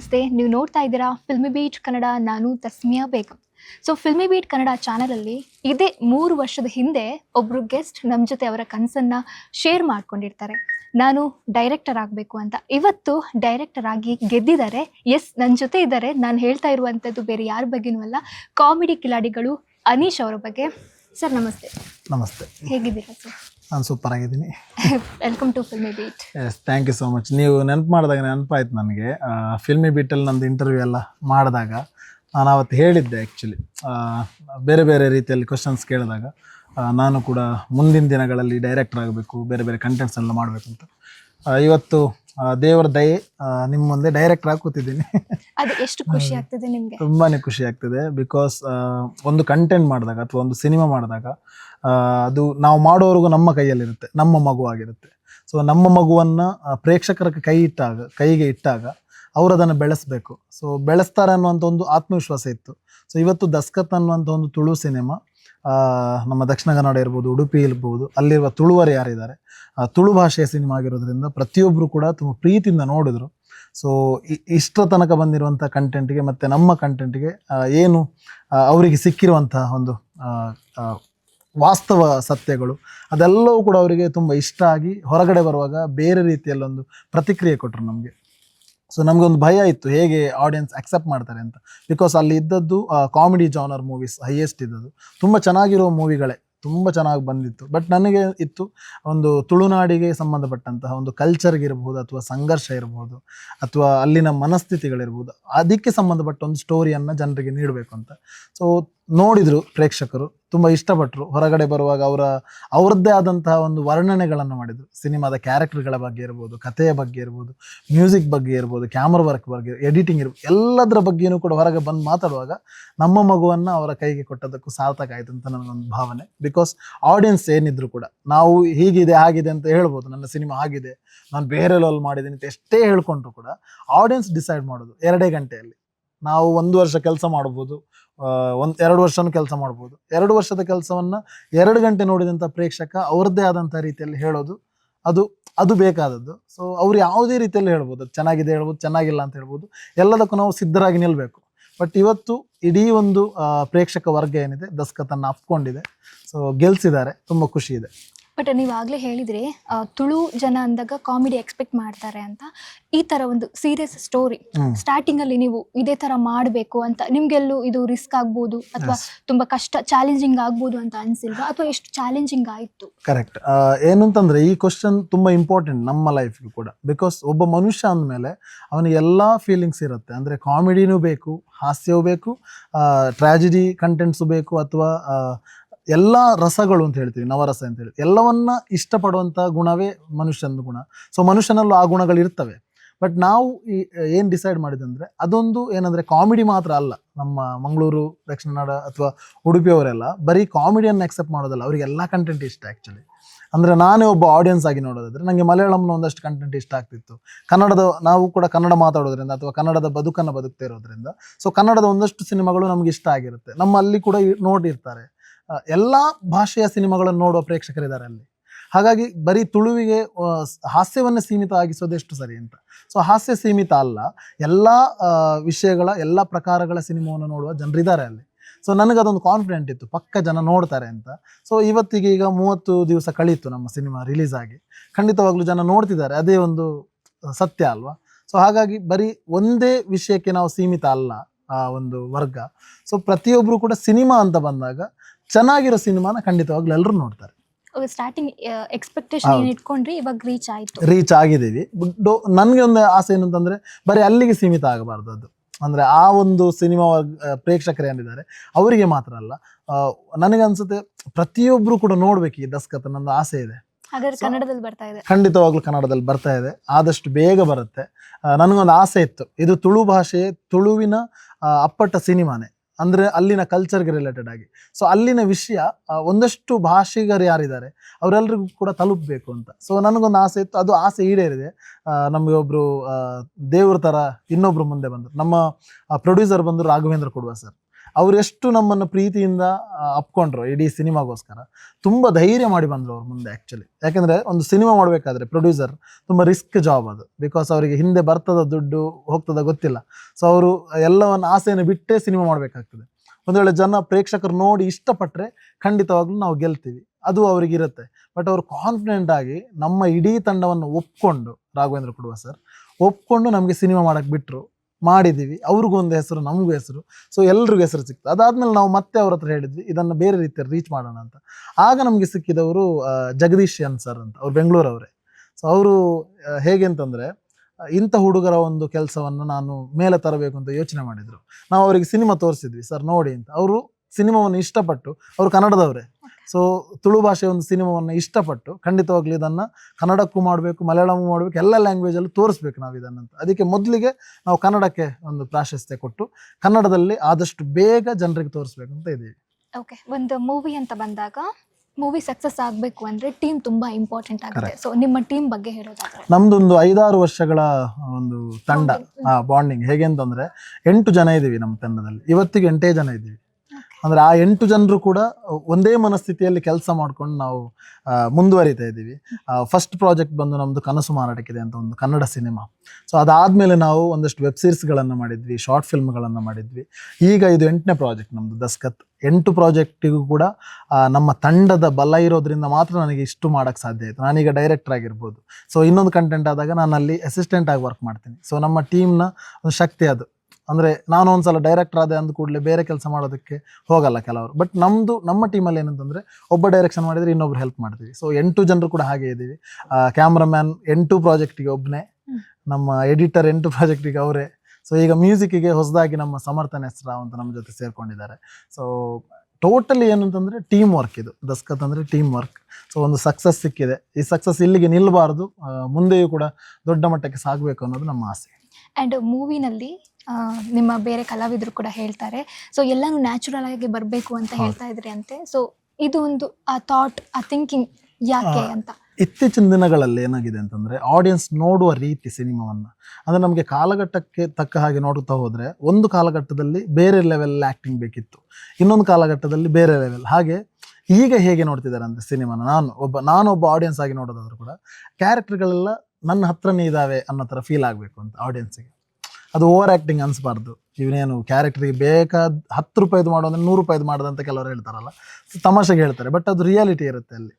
ನಮಸ್ತೆ. ನೀವು ನೋಡ್ತಾ ಇದ್ದೀರಾ ಫಿಲ್ಮಿ ಬೀಟ್ ಕನ್ನಡ, ನಾನು Tasmiya Begum. So filmy beet Kannada ಚಾನಲಲ್ಲಿ ಇದೇ ಮೂರು ವರ್ಷದ ಹಿಂದೆ ಒಬ್ಬರು ಗೆಸ್ಟ್ ನಮ್ಮ ಜೊತೆ ಅವರ ಕನಸನ್ನು ಶೇರ್ ಮಾಡ್ಕೊಂಡಿರ್ತಾರೆ. ನಾನು ಡೈರೆಕ್ಟರ್ ಆಗಬೇಕು ಅಂತ. ಇವತ್ತು ಡೈರೆಕ್ಟರ್ ಆಗಿ ಗೆದ್ದಿದ್ದಾರೆ. ಎಸ್ ನನ್ನ ಜೊತೆ ಇದ್ದಾರೆ. ನಾನು ಹೇಳ್ತಾ ಇರುವಂಥದ್ದು ಬೇರೆ ಯಾರ ಬಗ್ಗೆನೂ ಅಲ್ಲ. ಕಾಮಿಡಿ ಕಿಲಾಡಿಗಳು ಅನೀಶ್ ಅವರ ಬಗ್ಗೆ. ಸರ್ ನಮಸ್ತೆ. ನಮಸ್ತೆ. ಹೇಗಿದ್ದೀರಾ ಸರ್? ನಾನು ಸೂಪರ್ ಆಗಿದ್ದೀನಿ. Welcome to Filmibeat yes thank you so much ನೀವು ನೆನಪು ಮಾಡಿದಾಗ ನೆನಪಾಯ್ತು ನನಗೆ. ಫಿಲ್ಮಿ ಬೀಟಲ್ಲಿ ನಂದು ಇಂಟರ್ವ್ಯೂ ಎಲ್ಲ ಮಾಡಿದಾಗ ನಾನು ಅವತ್ತು ಹೇಳಿದ್ದೆ ಆ್ಯಕ್ಚುಲಿ ಬೇರೆ ಬೇರೆ ರೀತಿಯಲ್ಲಿ ಕ್ವಶನ್ಸ್ ಕೇಳಿದಾಗ ನಾನು ಕೂಡ ಮುಂದಿನ ದಿನಗಳಲ್ಲಿ ಡೈರೆಕ್ಟರ್ ಆಗಬೇಕು ಬೇರೆ ಬೇರೆ ಕಂಟೆಂಟ್ಸ್ ಎಲ್ಲ ಮಾಡಬೇಕು ಅಂತ ಇವತ್ತು ದೇವರ ದಯೆ ನಿಮ್ಮ ಮುಂದೆ ಡೈರೆಕ್ಟರ್ ಆಗಿ ಕೂತಿದ್ದೀನಿ. ಅದು ಎಷ್ಟು ಖುಷಿ ಆಗ್ತದೆ ನಿಮ್ಗೆ? ತುಂಬಾ ಖುಷಿ ಆಗ್ತದೆ ಬಿಕಾಸ್ ಒಂದು ಕಂಟೆಂಟ್ ಮಾಡಿದಾಗ ಅಥವಾ ಒಂದು ಸಿನಿಮಾ ಮಾಡಿದಾಗ ಅದು ನಾವು ಮಾಡೋವರೆಗೂ ನಮ್ಮ ಕೈಯಲ್ಲಿರುತ್ತೆ ನಮ್ಮ ಮಗು ಆಗಿರುತ್ತೆ. ಸೊ ನಮ್ಮ ಮಗುವನ್ನು ಪ್ರೇಕ್ಷಕರ ಕೈ ಇಟ್ಟಾಗ ಕೈಗೆ ಇಟ್ಟಾಗ ಅವರು ಅದನ್ನು ಬೆಳೆಸಬೇಕು. ಸೊ ಬೆಳೆಸ್ತಾರೆ ಅನ್ನುವಂಥ ಒಂದು ಆತ್ಮವಿಶ್ವಾಸ ಇತ್ತು. ಸೊ ಇವತ್ತು ದಸ್ಕತ್ ಅನ್ನುವಂಥ ಒಂದು ತುಳು ಸಿನಿಮಾ ನಮ್ಮ ದಕ್ಷಿಣ ಕನ್ನಡ ಇರ್ಬೋದು ಉಡುಪಿ ಇರ್ಬೋದು ಅಲ್ಲಿರುವ ತುಳುವರು ಯಾರಿದ್ದಾರೆ ಆ, ತುಳು ಭಾಷೆಯ ಸಿನಿಮಾ ಆಗಿರೋದ್ರಿಂದ ಪ್ರತಿಯೊಬ್ಬರು ಕೂಡ ತುಂಬ ಪ್ರೀತಿಯಿಂದ ನೋಡಿದ್ರು. ಸೊ ಇಷ್ಟರ ತನಕ ಬಂದಿರುವಂಥ ಕಂಟೆಂಟ್ಗೆ ಮತ್ತು ನಮ್ಮ ಕಂಟೆಂಟ್ಗೆ ಏನು ಅವರಿಗೆ ಸಿಕ್ಕಿರುವಂತಹ ಒಂದು ವಾಸ್ತವ ಸತ್ಯಗಳು ಅದೆಲ್ಲವೂ ಕೂಡ ಅವರಿಗೆ ತುಂಬ ಇಷ್ಟ ಆಗಿ ಹೊರಗಡೆ ಬರುವಾಗ ಬೇರೆ ರೀತಿಯಲ್ಲೊಂದು ಪ್ರತಿಕ್ರಿಯೆ ಕೊಟ್ಟರು ನಮಗೆ. ಸೊ ಒಂದು ಭಯ ಇತ್ತು, ಹೇಗೆ ಆಡಿಯನ್ಸ್ ಅಕ್ಸೆಪ್ಟ್ ಮಾಡ್ತಾರೆ ಅಂತ. ಬಿಕಾಸ್ ಅಲ್ಲಿ ಇದ್ದದ್ದು ಕಾಮಿಡಿ ಜಾನರ್ ಮೂವೀಸ್ ಹೈಯೆಸ್ಟ್ ಇದ್ದದ್ದು. ತುಂಬ ಚೆನ್ನಾಗಿರೋ ಮೂವಿಗಳೇ ತುಂಬ ಚೆನ್ನಾಗಿ ಬಂದಿತ್ತು. ಬಟ್ ನನಗೆ ಇತ್ತು ಒಂದು ತುಳುನಾಡಿಗೆ ಸಂಬಂಧಪಟ್ಟಂತಹ ಒಂದು ಕಲ್ಚರ್ಗೆ ಇರಬಹುದು ಅಥವಾ ಸಂಘರ್ಷ ಇರಬಹುದು ಅಥವಾ ಅಲ್ಲಿನ ಮನಸ್ಥಿತಿಗಳಿರ್ಬೋದು ಅದಕ್ಕೆ ಸಂಬಂಧಪಟ್ಟ ಒಂದು ಸ್ಟೋರಿಯನ್ನು ಜನರಿಗೆ ನೀಡಬೇಕು ಅಂತ. ಸೊ ನೋಡಿದರು ಪ್ರೇಕ್ಷಕರು, ತುಂಬ ಇಷ್ಟಪಟ್ಟರು ಹೊರಗಡೆ ಬರುವಾಗ ಅವರ, ಅವರದ್ದೇ ಆದಂತಹ ಒಂದು ವರ್ಣನೆಗಳನ್ನು ಮಾಡಿದರು. ಸಿನಿಮಾದ ಕ್ಯಾರೆಕ್ಟರ್ಗಳ ಬಗ್ಗೆ ಇರ್ಬೋದು, ಕಥೆಯ ಬಗ್ಗೆ ಇರ್ಬೋದು ಮ್ಯೂಸಿಕ್ ಬಗ್ಗೆ ಇರ್ಬೋದು ಕ್ಯಾಮ್ರಾ ವರ್ಕ್ ಬಗ್ಗೆ ಎಡಿಟಿಂಗ್ ಇರ್ಬೋದು, ಎಲ್ಲದರ ಬಗ್ಗೆಯೂ ಕೂಡ ಹೊರಗೆ ಬಂದು ಮಾತಾಡುವಾಗ ನಮ್ಮ ಮಗುವನ್ನು ಅವರ ಕೈಗೆ ಕೊಟ್ಟದಕ್ಕೂ ಸಾರ್ಥಕ ಆಯಿತು ಅಂತ ನನಗೊಂದು ಭಾವನೆ. ಬಿಕಾಸ್ ಆಡಿಯನ್ಸ್ ಏನಿದ್ರು ಕೂಡ, ನಾವು ಹೀಗಿದೆ, ಹಾಗಿದೆ ಅಂತ ಹೇಳ್ಬೋದು, ನನ್ನ ಸಿನಿಮಾ ಆಗಿದೆ ನಾನು ಬೇರೆ ಲೆವೆಲ್ ಮಾಡಿದ್ದೀನಿ ಅಂತ ಎಷ್ಟೇ ಹೇಳ್ಕೊಂಡ್ರು ಕೂಡ ಆಡಿಯನ್ಸ್ ಡಿಸೈಡ್ ಮಾಡೋದು ಎರಡೇ ಗಂಟೆಯಲ್ಲಿ. ನಾವು ಒಂದು ವರ್ಷ ಕೆಲಸ ಮಾಡ್ಬೋದು ಒಂದು, ಎರಡು ವರ್ಷನೂ ಕೆಲಸ ಮಾಡ್ಬೋದು. ಎರಡು ವರ್ಷದ ಕೆಲಸವನ್ನು ಎರಡು ಗಂಟೆ ನೋಡಿದಂಥ ಪ್ರೇಕ್ಷಕ ಅವ್ರದ್ದೇ ಆದಂಥ ರೀತಿಯಲ್ಲಿ ಹೇಳೋದು, ಅದು ಅದು ಬೇಕಾದದ್ದು. ಸೊ ಅವ್ರು ಯಾವುದೇ ರೀತಿಯಲ್ಲಿ ಹೇಳ್ಬೋದು ಚೆನ್ನಾಗಿದೆ ಹೇಳ್ಬೋದು, ಚೆನ್ನಾಗಿಲ್ಲ ಅಂತ ಹೇಳ್ಬೋದು, ಎಲ್ಲದಕ್ಕೂ ನಾವು ಸಿದ್ಧರಾಗಿ ನಿಲ್ಲಬೇಕು ಬಟ್ ಇವತ್ತು ಇಡೀ ಒಂದು ಪ್ರೇಕ್ಷಕ ವರ್ಗ ಏನಿದೆ ದಸ್ಕತನ್ನು ಅಪ್ಕೊಂಡಿದೆ. ಸೊ ಗೆಲ್ಸಿದ್ದಾರೆ. ತುಂಬ ಖುಷಿ ಇದೆ. ಬಟ್ ನೀವು ಆಗಲೇ ಹೇಳಿದ್ರಿ ತುಳು ಜನ ಅಂದಾಗ ಕಾಮಿಡಿ ಎಕ್ಸ್ಪೆಕ್ಟ್ ಮಾಡ್ತಾರೆ ಅಂತ ಈ ತರ ಒಂದು ಸೀರಿಯಸ್ ಸ್ಟೋರಿ ಸ್ಟಾರ್ಟಿಂಗಲ್ಲಿ ಸ್ಟಾರ್ಟಿಂಗ್ ಅಲ್ಲಿ ನೀವು ಇದೇ ತರ ಮಾಡಬೇಕು ಅಂತ ನಿಮಗೆಲ್ಲೂ ಇದು ರಿಸ್ಕ್ ಆಗ್ಬೋದು ಅಥವಾ ತುಂಬ ಕಷ್ಟ ಚಾಲೆಂಜಿಂಗ್ ಆಗ್ಬೋದು ಅಂತ ಅನ್ಸಿಲ್ವಾ? ಅಥವಾ ಎಷ್ಟು ಚಾಲೆಂಜಿಂಗ್ ಆಯ್ತು? ಕರೆಕ್ಟ್ ಏನು ಅಂತಂದ್ರೆ ಈ ಕ್ವಶನ್ ತುಂಬಾ ಇಂಪಾರ್ಟೆಂಟ್ ನಮ್ಮ ಲೈಫ್ಗೂ ಕೂಡ. ಬಿಕಾಸ್ ಒಬ್ಬ ಮನುಷ್ಯ ಅಂದಮೇಲೆ ಅವನಿಗೆ ಎಲ್ಲ ಫೀಲಿಂಗ್ಸ್ ಇರುತ್ತೆ. ಅಂದ್ರೆ ಕಾಮಿಡಿನೂ ಬೇಕು ಹಾಸ್ಯವೂ ಬೇಕು ಟ್ರಾಜಿಡಿ ಕಂಟೆಂಟ್ಸು ಬೇಕು ಅಥವಾ ಎಲ್ಲ ರಸಗಳು ಅಂತ ಹೇಳ್ತೀವಿ, ನವರಸ ಅಂತ ಹೇಳಿ. ಎಲ್ಲವನ್ನ ಇಷ್ಟಪಡುವಂಥ ಗುಣವೇ ಮನುಷ್ಯನ ಗುಣ. ಸೊ ಮನುಷ್ಯನಲ್ಲೂ ಆ ಗುಣಗಳು ಇರ್ತವೆ. ಬಟ್ ನಾವು ಈ, ಏನು ಡಿಸೈಡ್ ಮಾಡಿದಂದ್ರೆ, ಅದೊಂದು ಏನಂದ್ರೆ ಕಾಮಿಡಿ ಮಾತ್ರ ಅಲ್ಲ. ನಮ್ಮ ಮಂಗಳೂರು ದಕ್ಷಿಣ ಕನ್ನಡ ಅಥವಾ ಉಡುಪಿಯವರೆಲ್ಲ ಬರೀ ಕಾಮಿಡಿಯನ್ನು ಎಕ್ಸೆಪ್ಟ್ ಮಾಡೋದಲ್ಲ. ಅವರಿಗೆ ಎಲ್ಲ ಕಂಟೆಂಟ್ ಇಷ್ಟ ಆ್ಯಕ್ಚುಲಿ ಅಂದರೆ ನಾನೇ ಒಬ್ಬ ಆಡಿಯನ್ಸ್ ಆಗಿ ನೋಡೋದಾದ್ರೆ ನನಗೆ ಮಲಯಾಳಂನ ಒಂದಷ್ಟು ಕಂಟೆಂಟ್ ಇಷ್ಟ ಆಗ್ತಿತ್ತು. ಕನ್ನಡದ, ನಾವು ಕೂಡ ಕನ್ನಡ ಮಾತಾಡೋದ್ರಿಂದ ಅಥವಾ ಕನ್ನಡದ ಬದುಕನ್ನು ಬದುಕ್ತಾ ಇರೋದ್ರಿಂದ ಸೊ ಕನ್ನಡದ ಒಂದಷ್ಟು ಸಿನಿಮಾಗಳು ನಮ್ಗೆ ಇಷ್ಟ ಆಗಿರುತ್ತೆ. ನಮ್ಮಲ್ಲಿ ಕೂಡ ನೋಡಿರ್ತಾರೆ ಎಲ್ಲ ಭಾಷೆಯ ಸಿನಿಮಾಗಳನ್ನು ನೋಡುವ ಪ್ರೇಕ್ಷಕರಿದ್ದಾರೆ ಅಲ್ಲಿ. ಹಾಗಾಗಿ ಬರೀ ತುಳುವಿಗೆ ಹಾಸ್ಯವನ್ನು ಸೀಮಿತ ಆಗಿಸೋದು ಎಷ್ಟು ಸರಿ ಅಂತ. ಸೊ ಹಾಸ್ಯ ಸೀಮಿತ ಅಲ್ಲ. ಎಲ್ಲ ವಿಷಯಗಳ, ಎಲ್ಲ ಪ್ರಕಾರಗಳ ಸಿನಿಮಾವನ್ನು ನೋಡುವ ಜನರಿದ್ದಾರೆ ಅಲ್ಲಿ. ಸೊ ನನಗೆ ಅದೊಂದು ಕಾನ್ಫಿಡೆಂಟ್ ಇತ್ತು. ಪಕ್ಕ ಜನ ನೋಡ್ತಾರೆ ಅಂತ. ಸೊ ಇವತ್ತಿಗೆ ಈಗ ಮೂವತ್ತು ದಿವಸ ಕಳೀತು ನಮ್ಮ ಸಿನಿಮಾ ರಿಲೀಸ್ ಆಗಿ. ಖಂಡಿತವಾಗ್ಲೂ ಜನ ನೋಡ್ತಿದ್ದಾರೆ. ಅದೇ ಒಂದು ಸತ್ಯ ಅಲ್ವಾ? ಸೊ ಹಾಗಾಗಿ ಬರೀ ಒಂದೇ ವಿಷಯಕ್ಕೆ ನಾವು ಸೀಮಿತ ಅಲ್ಲ, ಆ, ಒಂದು ವರ್ಗ. ಸೊ ಪ್ರತಿಯೊಬ್ಬರು ಕೂಡ ಸಿನಿಮಾ ಅಂತ ಬಂದಾಗ ಚೆನ್ನಾಗಿರೋ ಸಿನಿಮಾನ ಖಂಡಿತವಾಗ್ಲೂ ಎಲ್ಲರೂ ನೋಡ್ತಾರೆ. ಸ್ಟಾರ್ಟಿಂಗ್ ಎಕ್ಸ್ಪೆಕ್ಟೇಷನ್ ಇಟ್ಕೊಂಡ್ರಿ ಇವಾಗ ರೀಚ್ ಆಯ್ತು. ರೀಚ್ ಆಗಿದ್ದೀವಿ. ನನಗೆ ಒಂದು ಆಸೆ ಏನು ಅಂತಂದ್ರೆ ಬರೀ ಅಲ್ಲಿಗೆ ಸೀಮಿತ ಆಗಬಾರ್ದು ಅದು. ಅಂದ್ರೆ ಆ ಒಂದು ಸಿನಿಮಾ ಪ್ರೇಕ್ಷಕರು ಏನಿದ್ದಾರೆ ಅವರಿಗೆ ಮಾತ್ರ ಅಲ್ಲ. ನನಗೆ ಅನ್ಸುತ್ತೆ ಪ್ರತಿಯೊಬ್ರು ಕೂಡ ನೋಡ್ಬೇಕು ಈ ದಸ್ಕತ್ ನನ್ನ ಆಸೆ ಇದೆ. ಕನ್ನಡದಲ್ಲಿ ಬರ್ತಾ ಇದೆ. ಖಂಡಿತವಾಗ್ಲೂ ಕನ್ನಡದಲ್ಲಿ ಬರ್ತಾ ಇದೆ. ಆದಷ್ಟು ಬೇಗ ಬರುತ್ತೆ. ನನಗೊಂದು ಆಸೆ ಇತ್ತು. ಇದು ತುಳು ಭಾಷೆ ತುಳುವಿನ ಅಪ್ಪಟ್ಟ ಅಪ್ಪಟ ಸಿನಿಮಾನೇ. ಅಂದ್ರೆ ಅಲ್ಲಿನ ಕಲ್ಚರ್ಗೆ ರಿಲೇಟೆಡ್ ಆಗಿ. ಸೊ ಅಲ್ಲಿನ ವಿಷಯ ಒಂದಷ್ಟು ಭಾಷಿಗರು ಯಾರಿದ್ದಾರೆ ಅವರೆಲ್ಲರಿಗೂ ಕೂಡ ತಲುಪಬೇಕು ಅಂತ. ಸೊ ನನಗೊಂದು ಆಸೆ ಇತ್ತು, ಅದು ಆಸೆ ಈಡೇರಿದೆ. ನಮಗೆ ಒಬ್ಬರು ದೇವ್ರ ಥರ ಇನ್ನೊಬ್ರು ಮುಂದೆ ಬಂದರು. ನಮ್ಮ ಪ್ರೊಡ್ಯೂಸರ್ ಬಂದು ರಾಘವೇಂದ್ರ ಕೊಡುವ ಸರ್ ಅವರೆಷ್ಟು ನಮ್ಮನ್ನು ಪ್ರೀತಿಯಿಂದ ಅಪ್ಕೊಂಡ್ರು ಇಡೀ ಸಿನಿಮಾಗೋಸ್ಕರ. ತುಂಬ ಧೈರ್ಯ ಮಾಡಿ ಬಂದರು ಅವ್ರ ಮುಂದೆ ಆ್ಯಕ್ಚುಲಿ ಯಾಕೆಂದರೆ ಒಂದು ಸಿನಿಮಾ ಮಾಡಬೇಕಾದ್ರೆ ಪ್ರೊಡ್ಯೂಸರ್ ತುಂಬ ರಿಸ್ಕ್ ಜಾಬ್ ಅದು. ಬಿಕಾಸ್ ಅವರಿಗೆ ಹಿಂದೆ ಬರ್ತದ ದುಡ್ಡು ಹೋಗ್ತದ ಗೊತ್ತಿಲ್ಲ. ಸೊ ಅವರು ಎಲ್ಲವನ್ನು ಆಸೆಯನ್ನು ಬಿಟ್ಟೇ ಸಿನಿಮಾ ಮಾಡಬೇಕಾಗ್ತದೆ. ಒಂದು ವೇಳೆ ಜನ ಪ್ರೇಕ್ಷಕರು ನೋಡಿ ಇಷ್ಟಪಟ್ಟರೆ ಖಂಡಿತವಾಗ್ಲೂ ನಾವು ಗೆಲ್ತೀವಿ. ಅದು ಅವರಿಗಿರುತ್ತೆ ಬಟ್ ಅವರು ಕಾನ್ಫಿಡೆಂಟ್ ಆಗಿ ನಮ್ಮ ಇಡೀ ತಂಡವನ್ನು ಒಪ್ಕೊಂಡು, ರಾಘವೇಂದ್ರ ಕೊಡುವ ಸರ್ ಒಪ್ಕೊಂಡು ನಮಗೆ ಸಿನಿಮಾ ಮಾಡಕ್ಕೆ ಬಿಟ್ಟರು ಮಾಡಿದ್ದೀವಿ. ಅವ್ರಿಗೂ ಒಂದು ಹೆಸರು, ನಮಗೂ ಹೆಸರು. ಸೊ ಎಲ್ರಿಗೂ ಹೆಸರು ಸಿಕ್ತು. ಅದಾದ್ಮೇಲೆ ನಾವು ಮತ್ತೆ ಅವ್ರ ಹತ್ರ ಹೇಳಿದ್ವಿ, ಇದನ್ನು ಬೇರೆ ರೀತಿಯಲ್ಲಿ ರೀಚ್ ಮಾಡೋಣ ಅಂತ. ಆಗ ನಮಗೆ ಸಿಕ್ಕಿದವರು ಜಗದೀಶ್ ಸರ್ ಅಂತ. ಅವ್ರು ಬೆಂಗಳೂರವರೇ. ಸೊ ಅವರು ಹೇಗೆ ಅಂತಂದರೆ, ಇಂಥ ಹುಡುಗರ ಒಂದು ಕೆಲಸವನ್ನು ನಾನು ಮೇಲೆ ತರಬೇಕು ಅಂತ ಯೋಚನೆ ಮಾಡಿದರು. ನಾವು ಅವರಿಗೆ ಸಿನಿಮಾ ತೋರಿಸಿದ್ವಿ ಸರ್, ನೋಡಿ ಅಂತ. ಅವರು ಸಿನಿಮಾವನ್ನು ಇಷ್ಟಪಟ್ಟು, ಅವರು ಕನ್ನಡದವರೇ. ಸೊ ತುಳು ಭಾಷೆ ಒಂದು ಸಿನಿಮಾವನ್ನು ಇಷ್ಟಪಟ್ಟು ಖಂಡಿತವಾಗ್ಲೂ ಇದನ್ನು ಕನ್ನಡಕ್ಕೂ ಮಾಡಬೇಕು ಮಲಯಾಳಮೂ ಮಾಡಬೇಕು ಎಲ್ಲ ಲ್ಯಾಂಗ್ವೇಜಲ್ಲೂ ತೋರಿಸ್ಬೇಕು ನಾವು ಇದನ್ನಂತ ಅದಕ್ಕೆ ಮೊದಲಿಗೆ ನಾವು ಕನ್ನಡಕ್ಕೆ ಒಂದು ಪ್ರಾಶಸ್ತ್ಯ ಕೊಟ್ಟು ಕನ್ನಡದಲ್ಲಿ ಆದಷ್ಟು ಬೇಗ ಜನರಿಗೆ ತೋರಿಸ್ಬೇಕು ಅಂತ ಇದ್ದೀವಿ. ಓಕೆ ಒಂದು ಮೂವಿ ಅಂತ ಬಂದಾಗ ಮೂವಿ ಸಕ್ಸಸ್ ಆಗಬೇಕು ಅಂದರೆ ಟೀಮ್ ತುಂಬ ಇಂಪಾರ್ಟೆಂಟ್ ಆಗುತ್ತೆ. ಸೊ ನಿಮ್ಮ ಟೀಮ್ ಬಗ್ಗೆ ಹೇಳೋದಾದ್ರೆ. ನಮ್ದೊಂದು ಐದಾರು ವರ್ಷಗಳ ಒಂದು ತಂಡ ಬಾಂಡಿಂಗ್ ಹೇಗೆ ಅಂತಂದರೆ ಎಂಟು ಜನ ಇದ್ದೀವಿ ನಮ್ಮ ತಂಡದಲ್ಲಿ. ಇವತ್ತಿಗೆ ಎಂಟೇ ಜನ ಇದ್ದೀವಿ ಅಂದ್ರೆ ಆ ಎಂಟು ಜನರು ಕೂಡ ಒಂದೇ ಮನಸ್ಥಿತಿಯಲ್ಲಿ ಕೆಲಸ ಮಾಡ್ಕೊಂಡು ನಾವು ಮುಂದುವರಿತಾ ಇದ್ದೀವಿ. ಫಸ್ಟ್ ಪ್ರಾಜೆಕ್ಟ್ ಬಂದು ನಮ್ದು ಕನಸು ಮಾರಾಟಕ್ಕಿದೆ ಅಂತ ಒಂದು ಕನ್ನಡ ಸಿನಿಮಾ. ಸೊ ಅದಾದ್ಮೇಲೆ ನಾವು ಒಂದಷ್ಟು ವೆಬ್ ಸೀರೀಸ್ಗಳನ್ನು ಮಾಡಿದ್ವಿ ಶಾರ್ಟ್ ಫಿಲ್ಮ್ಗಳನ್ನು ಮಾಡಿದ್ವಿ. ಈಗ ಇದು ಎಂಟನೇ ಪ್ರಾಜೆಕ್ಟ್ ನಮ್ದು ದಸ್ಕತ್. ಎಂಟು ಪ್ರಾಜೆಕ್ಟಿಗೂ ಕೂಡ ನಮ್ಮ ತಂಡದ ಬಲ ಇರೋದ್ರಿಂದ ಮಾತ್ರ ನನಗೆ ಇಷ್ಟು ಮಾಡೋಕ್ಕೆ ಸಾಧ್ಯ ಆಯಿತು. ನಾನೀಗ ಡೈರೆಕ್ಟರ್ ಆಗಿರ್ಬೋದು. ಸೊ ಇನ್ನೊಂದು ಕಂಟೆಂಟ್ ಆದಾಗ ನಾನು ಅಲ್ಲಿ ಅಸಿಸ್ಟೆಂಟ್ ಆಗಿ ವರ್ಕ್ ಮಾಡ್ತೀನಿ. ಸೊ ನಮ್ಮ ಟೀಮ್ನ ಒಂದು ಶಕ್ತಿ ಅದು. ಅಂದರೆ ನಾನು ಒಂದ್ಸಲ ಡೈರೆಕ್ಟರ್ ಆದೆ ಅಂದ ಕೂಡಲೇ ಬೇರೆ ಕೆಲಸ ಮಾಡೋದಕ್ಕೆ ಹೋಗಲ್ಲ ಕೆಲವರು. ಬಟ್ ನಮ್ಮದು ನಮ್ಮ ಟೀಮಲ್ಲಿ ಏನಂತಂದರೆ ಒಬ್ಬ ಡೈರೆಕ್ಷನ್ ಮಾಡಿದರೆ ಇನ್ನೊಬ್ರು ಹೆಲ್ಪ್ ಮಾಡ್ತೀವಿ. ಸೊ ಎಂಟು ಜನರು ಕೂಡ ಹಾಗೆ ಇದ್ದೀವಿ. ಕ್ಯಾಮ್ರಾಮ್ಯಾನ್ ಎಂಟು ಪ್ರಾಜೆಕ್ಟಿಗೆ ಒಬ್ಬನೇ. ನಮ್ಮ ಎಡಿಟರ್ ಎಂಟು ಪ್ರಾಜೆಕ್ಟಿಗೆ ಅವರೇ. ಸೊ ಈಗ ಮ್ಯೂಸಿಕ್ಕಿಗೆ ಹೊಸದಾಗಿ ನಮ್ಮ ಸಮರ್ಥನ್ ಹೆಸರಾವ್ ಅಂತ ನಮ್ಮ ಜೊತೆ ಸೇರ್ಕೊಂಡಿದ್ದಾರೆ. ಸೊ ಟೋಟಲಿ ಏನು ಅಂತಂದರೆ ಟೀಮ್ ವರ್ಕ್ ಇದು. ದಸ್ಕತ್ ಅಂದರೆ ಟೀಮ್ ವರ್ಕ್ ಸೊ ಒಂದು ಸಕ್ಸಸ್ ಸಿಕ್ಕಿದೆ. ಈ ಸಕ್ಸಸ್ ಇಲ್ಲಿಗೆ ನಿಲ್ಲಬಾರ್ದು ಮುಂದೆಯೂ ಕೂಡ ದೊಡ್ಡ ಮಟ್ಟಕ್ಕೆ ಸಾಗಬೇಕು ಅನ್ನೋದು ನಮ್ಮ ಆಸೆ. ಆ್ಯಂಡ್ ಮೂವಿನಲ್ಲಿ ನಿಮ್ಮ ಬೇರೆ ಕಲಾವಿದರು ಕೂಡ ಹೇಳ್ತಾರೆ. ಸೊ ಎಲ್ಲಾನು ನ್ಯಾಚುರಲ್ ಆಗಿ ಬರಬೇಕು ಅಂತ ಹೇಳ್ತಾ ಇದ್ರಿ ಅಂತೆ. ಸೊ ಇದು ಒಂದು ಆ ಥಾಟ್ ಆ ಥಿಂಕಿಂಗ್ ಯಾಕೆ ಅಂತ? ಇತ್ತೀಚಿನ ದಿನಗಳಲ್ಲಿ ಏನಾಗಿದೆ ಅಂತಂದರೆ ಆಡಿಯನ್ಸ್ ನೋಡುವ ರೀತಿ ಸಿನಿಮಾವನ್ನು. ಅಂದರೆ ನಮಗೆ ಕಾಲಘಟ್ಟಕ್ಕೆ ತಕ್ಕ ಹಾಗೆ ನೋಡುತ್ತಾ ಹೋದರೆ ಒಂದು ಕಾಲಘಟ್ಟದಲ್ಲಿ ಬೇರೆ ಲೆವೆಲ್ ಆ್ಯಕ್ಟಿಂಗ್ ಬೇಕಿತ್ತು. ಇನ್ನೊಂದು ಕಾಲಘಟ್ಟದಲ್ಲಿ ಬೇರೆ ಲೆವೆಲ್ ಹಾಗೆ ಈಗ ಹೇಗೆ ನೋಡ್ತಿದ್ದಾರೆ ಅಂತ ಸಿನಿಮಾನ ನಾನು ಒಬ್ಬ ನಾನು ಒಬ್ಬ ಆಡಿಯನ್ಸ್ ಆಗಿ ನೋಡೋದಾದ್ರೂ ಕೂಡ ಕ್ಯಾರೆಕ್ಟರ್ಗಳೆಲ್ಲ ನನ್ನ ಹತ್ರನೇ ಇದ್ದಾವೆ ಅನ್ನೋ ಥರ ಫೀಲ್ ಆಗಬೇಕು ಅಂತ ಆಡಿಯನ್ಸಿಗೆ ಅದು ಓವರ್ ಆ್ಯಕ್ಟಿಂಗ್ ಅನಿಸ್ಬಾರ್ದು. ಇವನೇನು ಕ್ಯಾರೆಕ್ಟ್ರಿಗೆ ಬೇಕಾದ ಹತ್ತು ರೂಪಾಯಿದು ಮಾಡೋ ಅಂದ್ರೆ ನೂರು ರೂಪಾಯಿದು ಮಾಡೋದಂತ ಕೆಲವರು ಹೇಳ್ತಾರಲ್ಲ. ತಮಾಷೆಗೆ ಹೇಳ್ತಾರೆ ಬಟ್ ಅದು ರಿಯಾಲಿಟಿ ಇರುತ್ತೆ ಅಲ್ಲಿ.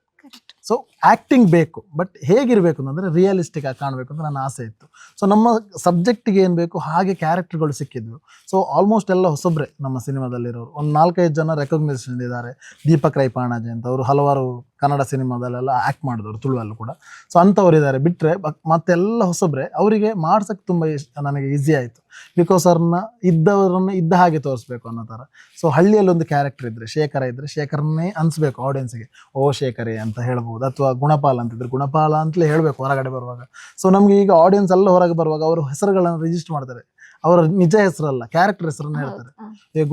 ಸೊ ಆ್ಯಕ್ಟಿಂಗ್ ಬೇಕು ಬಟ್ ಹೇಗಿರಬೇಕು ಅಂತಂದರೆ ರಿಯಲಿಸ್ಟಿಕ್ ಆಗಿ ಕಾಣಬೇಕು ಅಂತ ನನ್ನ ಆಸೆ ಇತ್ತು. ಸೊ ನಮ್ಮ ಸಬ್ಜೆಕ್ಟಿಗೆ ಏನು ಬೇಕು ಹಾಗೆ ಕ್ಯಾರೆಕ್ಟರ್ಗಳು ಸಿಕ್ಕಿದ್ವು. ಸೊ ಆಲ್ಮೋಸ್ಟ್ ಎಲ್ಲ ಹೊಸಬ್ರೆ ನಮ್ಮ ಸಿನಿಮಾದಲ್ಲಿರೋರು ಒಂದು ನಾಲ್ಕೈದು ಜನ ರೆಕಗ್ನೈಸೇಷನ್ ಇದ್ದಾರೆ. ದೀಪಕ್ ರೈ ಪಾಣಾಜಿ ಅಂತ ಅವರು ಹಲವಾರು ಕನ್ನಡ ಸಿನಿಮಾದಲ್ಲೆಲ್ಲ ಆ್ಯಕ್ಟ್ ಮಾಡಿದವರು ತುಳುವಲ್ಲೂ ಕೂಡ. ಸೊ ಅಂಥವ್ರು ಇದ್ದಾರೆ ಬಿಟ್ಟರೆ ಮತ್ತೆಲ್ಲ ಹೊಸಬ್ರೆ ಅವರಿಗೆ ಮಾಡ್ಸೋಕ್ಕೆ ತುಂಬ ಇಷ್ಟ ನನಗೆ ಈಸಿ ಆಯಿತು. ಬಿಕಾಸ್ ಅವ್ರನ್ನ ಇದ್ದವರನ್ನ ಇದ್ದ ಹಾಗೆ ತೋರಿಸ್ಬೇಕು ಅನ್ನೋ ಥರ. ಸೊ ಹಳ್ಳಿಯಲ್ಲಿ ಒಂದು ಕ್ಯಾರೆಕ್ಟರ್ ಇದ್ದರೆ ಶೇಖರ ಇದ್ದರೆ ಶೇಖರನ್ನೇ ಅನಿಸ್ಬೇಕು ಆಡಿಯನ್ಸ್ಗೆ ಓ ಶೇಖರೇ ಅಂತ ಹೇಳ್ಬೋದು ಅಥವಾ ಗುಣಪಾಲ ಅಂತಿದ್ರೆ ಗುಣಪಾಲ ಅಂತಲೇ ಹೇಳಬೇಕು ಹೊರಗಡೆ ಬರುವಾಗ. ಸೊ ನಮಗೆ ಈಗ ಆಡಿಯನ್ಸ್ ಎಲ್ಲ ಹೊರಗೆ ಬರುವಾಗ ಅವರು ಹೆಸರುಗಳನ್ನು ರಿಜಿಸ್ಟರ್ ಮಾಡ್ತಾರೆ. ಅವರ ನಿಜ ಹೆಸರಲ್ಲ ಕ್ಯಾರೆಕ್ಟರ್ ಹೆಸರನ್ನು ಹೇಳ್ತಾರೆ.